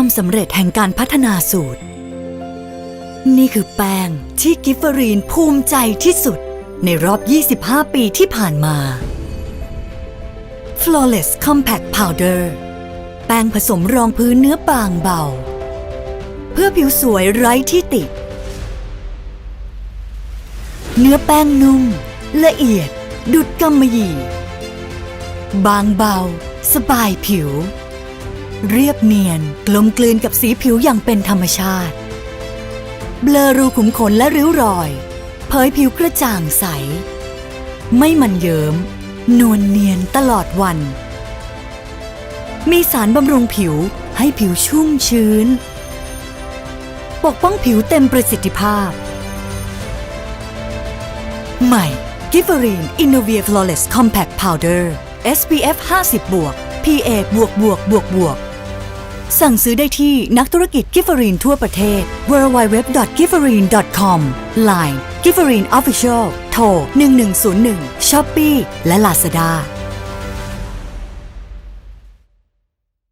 ความสำเร็จแห่งการพัฒนาสูตร นี่คือแป้งที่กิฟเฟอรีนภูมิใจที่สุดในรอบ 25 ปีที่ผ่านมา Flawless Compact Powder แป้งผสมรองพื้นเนื้อบางเบา เพื่อผิวสวยไร้ที่ติ เนื้อแป้งนุ่ม ละเอียด ดุดกำมะหยี่ บางเบา สบายผิว เรียบเนียน กลมกลืนกับสีผิวอย่างเป็นธรรมชาติ เบลอรูขุมขนและริ้วรอย เผยผิวกระจ่างใส ไม่มันเยิม้ม นวลเนียนตลอดวัน มีสารบำรุงผิวให้ผิวชุ่มชื้น ปกป้องผิวเต็มประสิทธิภาพ ใหม่ g i f f e r i n Innovia Flawless Compact Powder SPF 50บวก PA บวกบวกบวกบวก สั่งซื้อได้ที่นักธุรกิจกิฟเฟอรีนทั่วประเทศ www.gifferin.com Line g i f f e r i n Official โทร 1101 Shopee และ Lazada